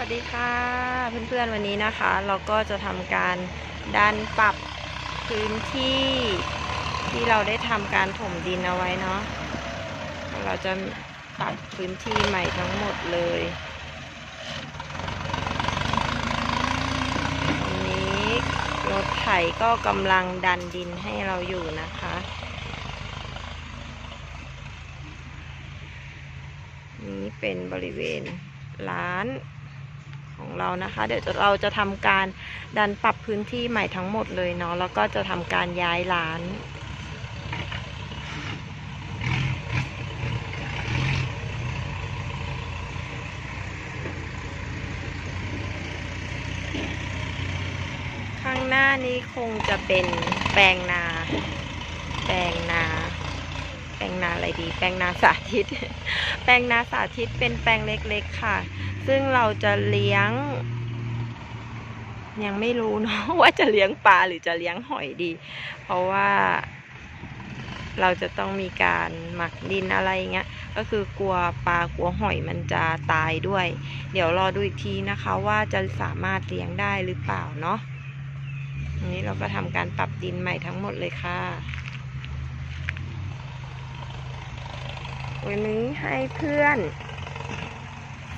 วัสดีค่ะเพื่อนๆวันนี้นะคะ เราก็จะทำการดันปรับพื้นที่ที่เราได้ทำการถมดินเอาไว้เนาะเราจะปรับพื้นที่ใหม่ทั้งหมดเลยตอนนี้รถไถก็กำลังดันดินให้เราอยู่นะคะนี้เป็นบริเวณร้าน ของเรานะคะ เดี๋ยวเราจะทำการดันปรับพื้นที่ใหม่ทั้งหมดเลยเนาะแล้วก็จะทำการย้ายร้านข้างหน้านี้คงจะเป็นแปลงนา แปลงนา แปลงนาอะไรดี แปลงนาสาธิต แปลงนาสาธิตเป็นแปลงเล็กๆค่ะ ซึ่งเราจะเลี้ยง ยังไม่รู้เนาะว่าจะเลี้ยงปลาหรือจะเลี้ยงหอยดี เพราะว่าเราจะต้องมีการหมักดินอะไรเงี้ย ก็คือกลัวปลากลัวหอยมันจะตายด้วย เดี๋ยวรอดูอีกทีนะคะว่าจะสามารถเลี้ยงได้หรือเปล่าเนาะอันนี้เราก็ทำการปรับดินใหม่ทั้งหมดเลยค่ะวันนี้ให้เพื่อน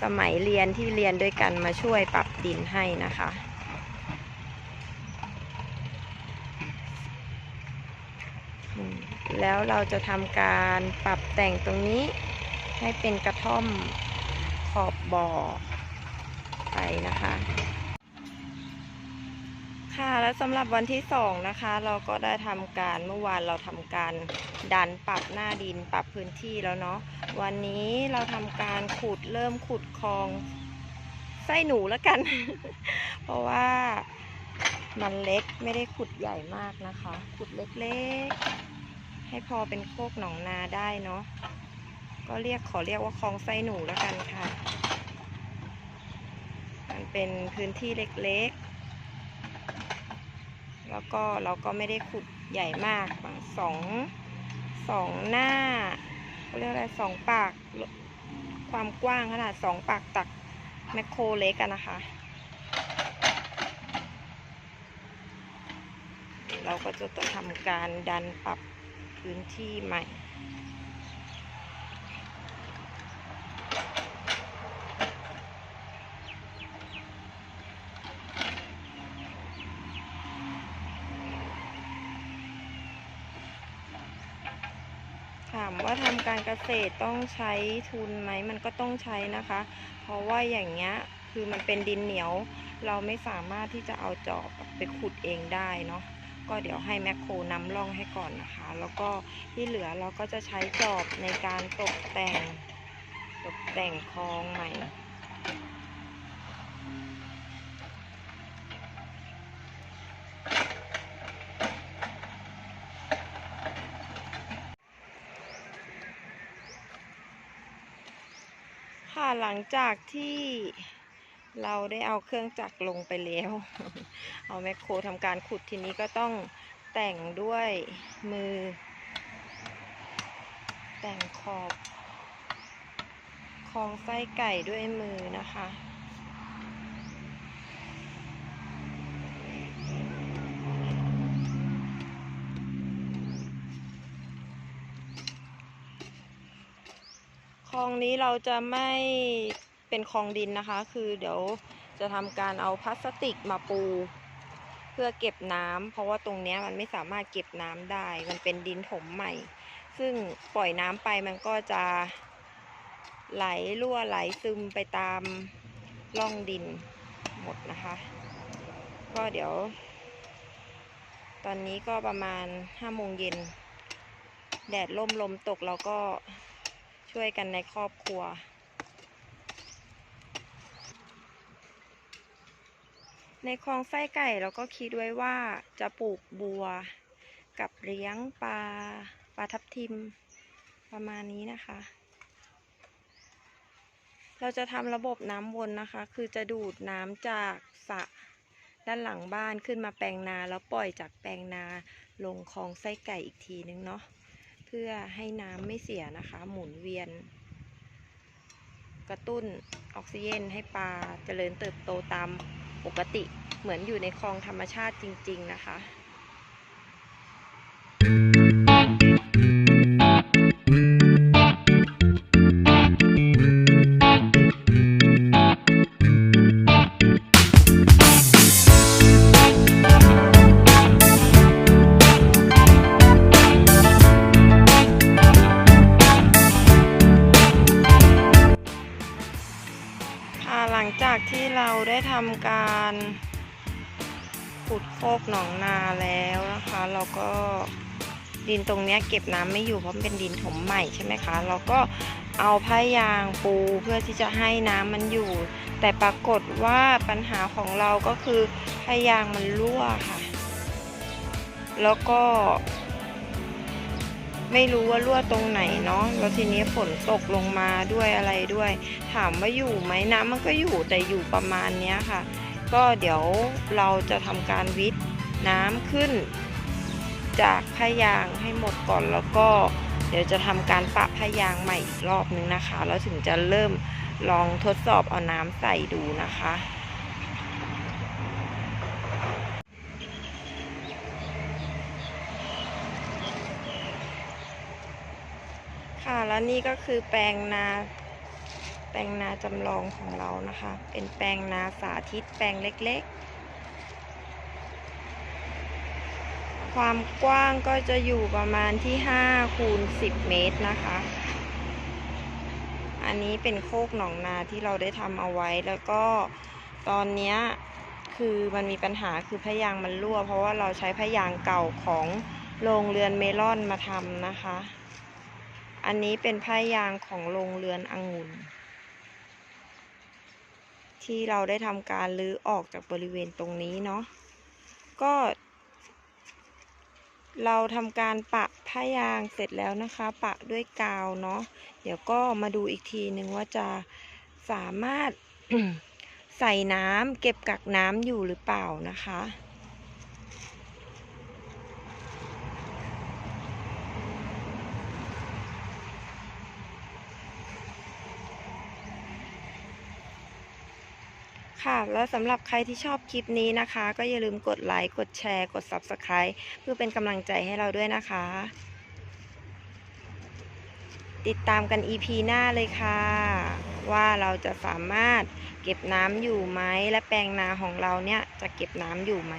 สมัยเรียนที่เรียนด้วยกันมาช่วยปรับดินให้นะคะ แล้วเราจะทำการปรับแต่งตรงนี้ให้เป็นกระท่อมขอบบ่อไปนะคะ ค่ะแล้วสำหรับวันที่สองนะคะ เราก็ได้ทำการเมื่อวานเราทำการดันปรับหน้าดินปรับพื้นที่แล้วเนาะวันนี้เราทำการขุดเริ่มขุดคลองไส้หนูแล้วกัน เพราะว่ามันเล็กไม่ได้ขุดใหญ่มากนะคะ ขุดเล็กๆ ให้พอเป็นโคกหนองนาได้เนาะก็เรียกขอเรียกว่าคลองไส้หนูแล้วกันค่ะ มันเป็นพื้นที่เล็กๆ แล้วก็เราก็ไม่ได้ขุดใหญ่มากบางสองสองหน้าเรียกอะไรสองปากความกว้างขนาดสองปากตักแมคโครเล็กกันะคะ เราก็จะทำการดันปรับพื้นที่ใหม่ ว่าทำการเกษตรต้องใช้ทุนไหมมันก็ต้องใช้นะคะ เพราะว่าอย่างเงี้ยคือมันเป็นดินเหนียว เราไม่สามารถที่จะเอาจอบไปขุดเองได้เนาะก็เดี๋ยวให้แมคโครนำร่องให้ก่อนนะคะ แล้วก็ที่เหลือเราก็จะใช้จอบในการตกแต่ง ตกแต่งคลองใหม่ ค่ะหลังจากที่เราได้เอาเครื่องจักรลงไปแล้ว เอาแมคโครทำการขุดทีนี้ก็ต้องแต่งด้วยมือ แต่งขอบคองไส้ไก่ด้วยมือนะคะ คลองนี้เราจะไม่เป็นคลองดินนะคะ คือเดี๋ยวจะทำการเอาพลาสติกมาปู เพื่อเก็บน้ำเพราะว่าตรงนี้มันไม่สามารถเก็บน้ำได้ มันเป็นดินถมใหม่ ซึ่งปล่อยน้ำไปมันก็จะไหลรั่วไหลซึมไปตามร่องดินหมดนะคะ ก็เดี๋ยว ตอนนี้ก็ประมาณห้าโมงเย็น แดดล่มลมตกเราก็ ช่วยกันในครอบครัว ในคลองไส้ไก่เราก็คิดไว้ว่าจะปลูกบัว กับเลี้ยงปลาปลาทับทิม ประมาณนี้นะคะ เราจะทำระบบน้ำวนนะคะ คือจะดูดน้ำจากสระด้านหลังบ้านขึ้นมาแปลงนาแล้วปล่อยจากแปลงนาลงคลองไส้ไก่อีกทีนึงเนาะ พื่อให้น้ำไม่เสียนะคะ หมุนเวียน กระตุ้นออกซิเจนให้ปลาเจริญเติบโตตามปกติเหมือนอยู่ในคลองธรรมชาติจริง ๆ นะคะ ลังจากที่เราได้ทำการขุดโคกหนองนาแล้วนะคะ เราก็ดินตรงเนี้ยเก็บน้ำไม่อยู่เพราะเป็นดินถมใหม่ใช่ไหมคะ เราก็เอาผ้ายางปูเพื่อที่จะให้น้ำมันอยู่ แต่ปรากฏว่าปัญหาของเราก็คือผ้ายางมันรั่วค่ะ แล้วก็ ไม่รู้ว่ารั่วตรงไหนเนาะแล้วทีนี้ฝนตกลงมาด้วยอะไรด้วย ถามว่าอยู่ไหมน้ำมันก็อยู่แต่อยู่ประมาณนี้ค่ะ ก็เดี๋ยวเราจะทำการวิทย์น้ำขึ้น จากผ้ายางให้หมดก่อนแล้วก็เดี๋ยวจะทำการปะผ้ายางใหม่อีกรอบนึงนะคะ แล้วถึงจะเริ่มลองทดสอบเอาน้ำใส่ดูนะคะ แล้วนี่ก็คือแปลงนา แปลงนาจำลองของเรานะคะ เป็นแปลงนาสาธิตแปลงเล็กๆ ความกว้างก็จะอยู่ประมาณที่5คูณ10 เมตรนะคะ อันนี้เป็นโคกหนองนาที่เราได้ทำเอาไว้แล้วก็ตอนนี้คือมันมีปัญหาคือพยางมันรั่ว เพราะว่าเราใช้พยางเก่าของโรงเรือนเมลอนมาทำนะคะ อันนี้เป็นผ้ายางของโรงเรือนองุ่น ที่เราได้ทำการรื้อออกจากบริเวณตรงนี้เนาะก็ เราทำการปะผ้ายางเสร็จแล้วนะคะ ปะด้วยกาวเนาะเดี๋ยวก็มาดูอีกทีนึงว่าจะสามารถใส่น้ำเก็บกักน้ำอยู่หรือเปล่านะคะ ค่ะ แล้วสำหรับใครที่ชอบคลิปนี้นะคะ ก็อย่าลืมกดไลค์ กดแชร์ กด Subscribe เพื่อเป็นกำลังใจให้เราด้วยนะคะ ติดตามกัน EP หน้าเลยค่ะ ว่าเราจะสามารถเก็บน้ำอยู่ไหม และแปลงนาของเราเนี่ยจะเก็บน้ำอยู่ไหม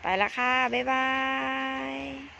ไปละค่ะ บ๊ายบาย